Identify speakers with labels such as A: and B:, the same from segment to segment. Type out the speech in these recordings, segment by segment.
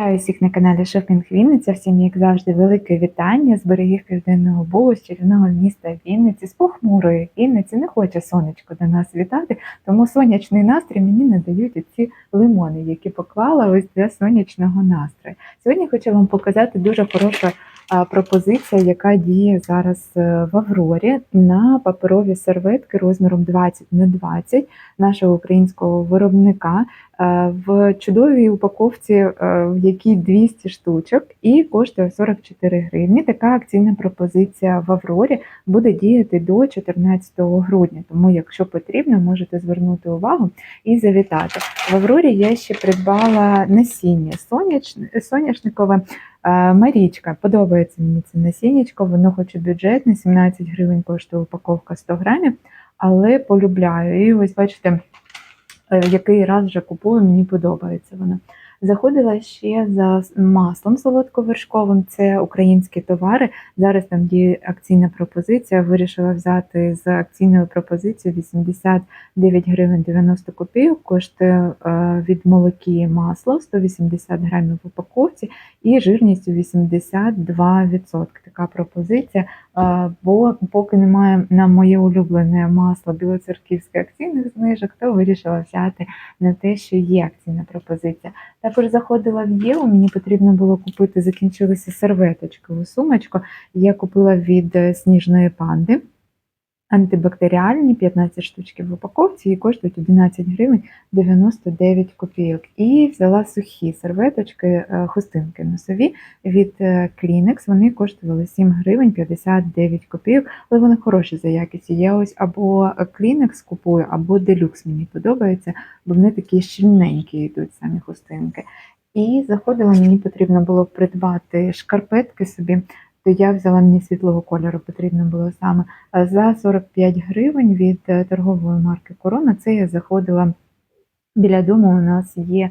A: Вітаю всіх на каналі Шопінг Вінниця. Всім, як завжди, велике вітання з берегів Південного Бугу, з чарівного міста Вінниці, з похмурої Вінниці. Не хоче сонечко до нас вітати, тому сонячний настрій мені надають ці лимони, які поклала ось для сонячного настрою. Сьогодні хочу вам показати дуже хорошу а, пропозиція, яка діє зараз е, в Аврорі на паперові серветки розміром 20 на 20 нашого українського виробника е, в чудовій упаковці, е, в якій 200 штучок, і коштує 44 гривні. Така акційна пропозиція в Аврорі буде діяти до 14 грудня. Тому, якщо потрібно, можете звернути увагу і завітати. В Аврорі я ще придбала насіння соняшникове. Марічка, подобається мені це насіннячко, воно хоч і бюджетне, 17 гривень коштує упаковка 100 грамів, але полюбляю. І ось бачите, е, який раз вже купую, мені подобається воно. Заходила ще за маслом солодковершковим, це українські товари. Зараз там діє акційна пропозиція. Вирішила взяти з акційною пропозицією 89 гривень 90 копійок. Коштує е, від молокі масло 180 грамів в упаковці і жирністю 82%. Така пропозиція. Е, Бо поки немає на моє улюблене масло білоцерківське акційних знижок, то вирішила взяти на те, що є акційна пропозиція. Також заходила в Єву, мені потрібно було купити, закінчилися серветочкову сумочку. Я купила від е, сніжної панди. Антибактеріальні 15 штучки в упаковці і коштують 11 гривень 99 копійок. І взяла сухі серветочки, е, хустинки носові від е, Kleenex. Вони коштували 7 гривень 59 копійок, але вони хороші за якістю. Я ось або Kleenex купую, або Deluxe мені подобається, бо вони такі щільненькі йдуть самі хустинки. І заходила, мені потрібно було придбати шкарпетки собі, то я взяла мені світлого кольору, потрібно було саме за 45 гривень від е, торгової марки Корона. Це я заходила біля дому. У нас є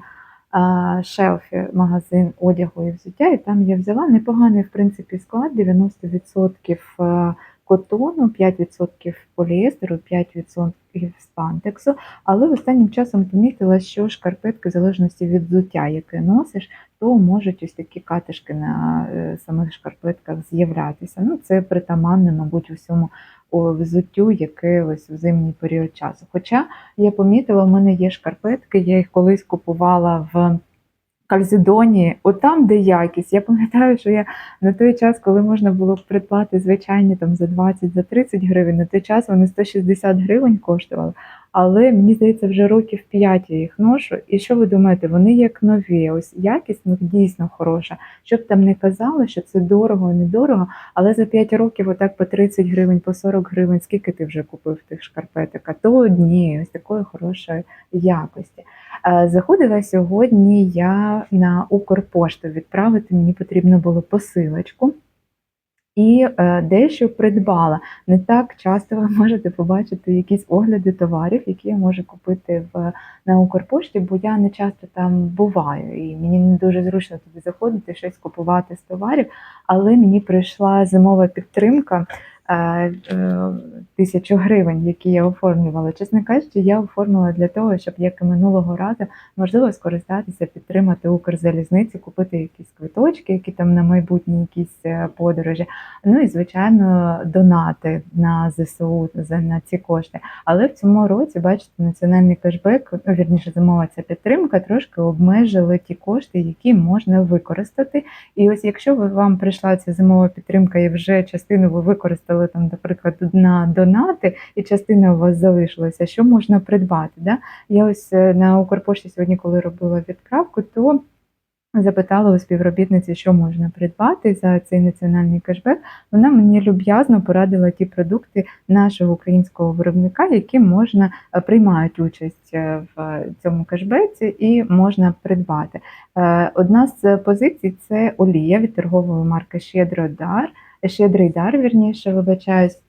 A: шелфі магазин одягу і взуття, і там я взяла непоганий в принципі склад 90% е, котону, 5% поліестеру, 5% спантексу. Але останнім часом помітила, що шкарпетки, в залежності від взуття, яке носиш, то можуть ось такі катишки на е, самих шкарпетках з'являтися. Ну, це притаманне, мабуть, усьому взуттю, яке ось в зимній період часу. Хоча я помітила, в мене є шкарпетки, я їх колись купувала в. Кальзидоні, отам, де якість. Я пам'ятаю, що я на той час, коли можна було придбати звичайні там за 20 за 30 гривень, на той час вони 160 гривень коштували. Але мені здається, вже років 5 я їх ношу. І що ви думаєте, вони як нові? Ось якість них дійсно хороша. Щоб там не казали, що це дорого, недорого, але за 5 років, отак по 30 гривень, по 40 гривень, скільки ти вже купив тих шкарпеток? А то одні, ось такої хорошої якості. Е, Заходила сьогодні я на Укрпошту відправити, мені потрібно було посилочку. І е, дещо придбала. Не так часто ви можете побачити якісь огляди товарів, які я можу купити в, на Укрпошті, бо я не часто там буваю, і мені не дуже зручно туди заходити, щось купувати з товарів. Але мені прийшла зимова підтримка тисячу гривень, які я оформлювала. Чесно кажучи, я оформила для того, щоб як і минулого разу можливо скористатися, підтримати Укрзалізниці, купити якісь квиточки, які там на майбутні якісь е, подорожі. Ну і звичайно, донати на ЗСУ на ці кошти. Але в цьому році, бачите, національний кешбек, ну, вірніше, зимова ця підтримка, трошки обмежили ті кошти, які можна використати. І ось якщо вам прийшла ця зимова підтримка, і вже частину ви використали там, наприклад, на донати, і частина у вас залишилася, що можна придбати? Да? Я ось е, на Укрпошті сьогодні, коли робила відправку, то запитала у співробітниці, що можна придбати за цей національний кешбек. Вона мені люб'язно порадила ті продукти нашого українського виробника, які можна е, приймають участь е, в цьому кешбеці і можна придбати. Одна з позицій це олія від торгової марки Щедродар, Щедрий дар, вірніше, вибачаюсь.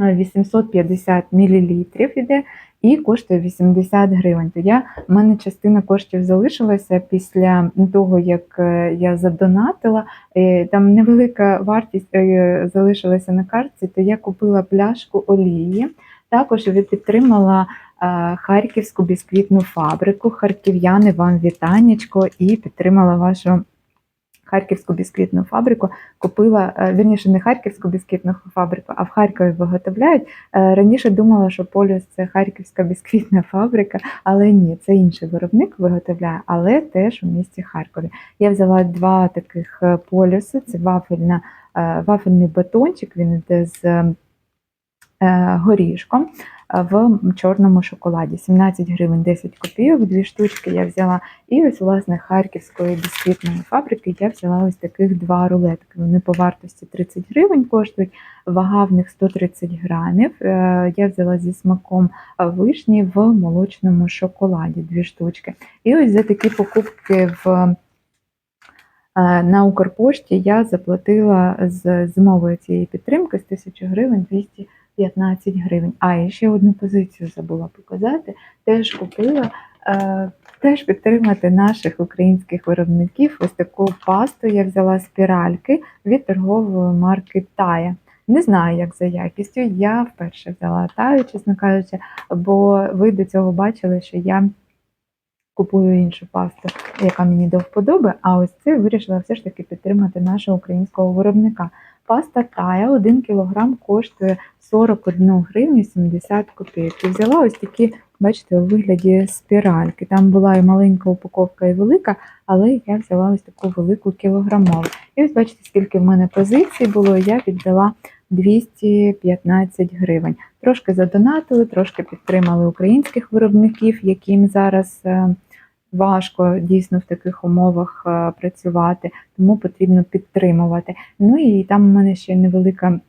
A: е, 850 мл іде і коштує 80 гривень. То я в мене частина коштів залишилася після того, як е, я задонатила. Е, Там невелика вартість е, залишилася на картці, то я купила пляшку олії. Також підтримала е, Харківську бісквітну фабрику. Харків'яни вам вітанечко і підтримала вашу. Харківську бісквітну фабрику купила е, вірніше не Харківську бісквітну фабрику, а в Харкові виготовляють. Е, Раніше думала, що полюс це Харківська бісквітна фабрика, але ні, це інший виробник виготовляє, але теж у місті Харкові. Я взяла два таких е, полюси: це вафельна, вафельний батончик, він йде з горішком в чорному шоколаді. 17 гривень 10 копійок, дві штучки я взяла. І ось, власне, Харківської бісквітної фабрики я взяла ось таких два рулетки. Вони по вартості 30 гривень коштують, вага в них 130 грамів. Е, Я взяла зі смаком вишні в молочному шоколаді, дві штучки. І ось за такі покупки в е, на Укрпошті я заплатила з зимової цієї підтримки з 1000 гривень 215 гривень. А і ще одну позицію забула показати. Теж купила. е, Теж підтримати наших українських виробників. Ось таку пасту я взяла спіральки від торгової марки Тая. Не знаю, як за якістю. Я вперше взяла Таю, чесно кажучи, бо ви до цього бачили, що я купую іншу пасту, яка мені до вподоби. А ось це вирішила все ж таки підтримати нашого українського виробника. Паста Тая 1 кг коштує 41 гривню 70 копійок. Взяла ось такі, бачите, у вигляді спіральки. Там була і маленька упаковка, і велика, але я взяла ось таку велику кілограмову. І ось бачите, скільки в мене позицій було, я віддала 215 гривень. Трошки задонатили, трошки підтримали українських виробників, яким зараз е, важко дійсно в таких умовах е, працювати, тому потрібно підтримувати. Ну і там у мене ще невелика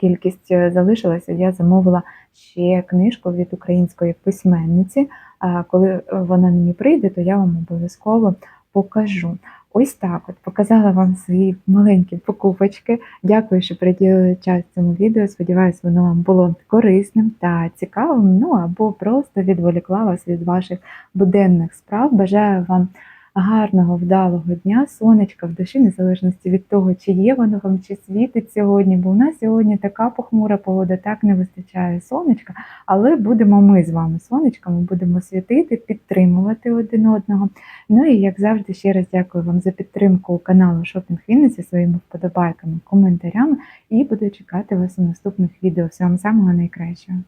A: кількість е, залишилася. Я замовила ще книжку від української письменниці. А Коли вона мені прийде, то я вам обов'язково покажу. Ось так от показала вам свої маленькі покупочки. Дякую, що приділили час цьому відео. Сподіваюсь, воно вам було корисним та цікавим. Ну або просто відволікла вас від ваших буденних справ. Бажаю вам гарного, вдалого дня, сонечка в душі, незалежності від того, чи є воно вам, чи світить сьогодні. Бо у нас сьогодні така похмура погода, так не вистачає сонечка, але будемо ми з вами сонечками, будемо світити, підтримувати один одного. Ну і як завжди, ще раз дякую вам за підтримку каналу Шопінг Вінниці своїми вподобайками, коментарями. І буду чекати вас у наступних відео. Всього самого найкращого.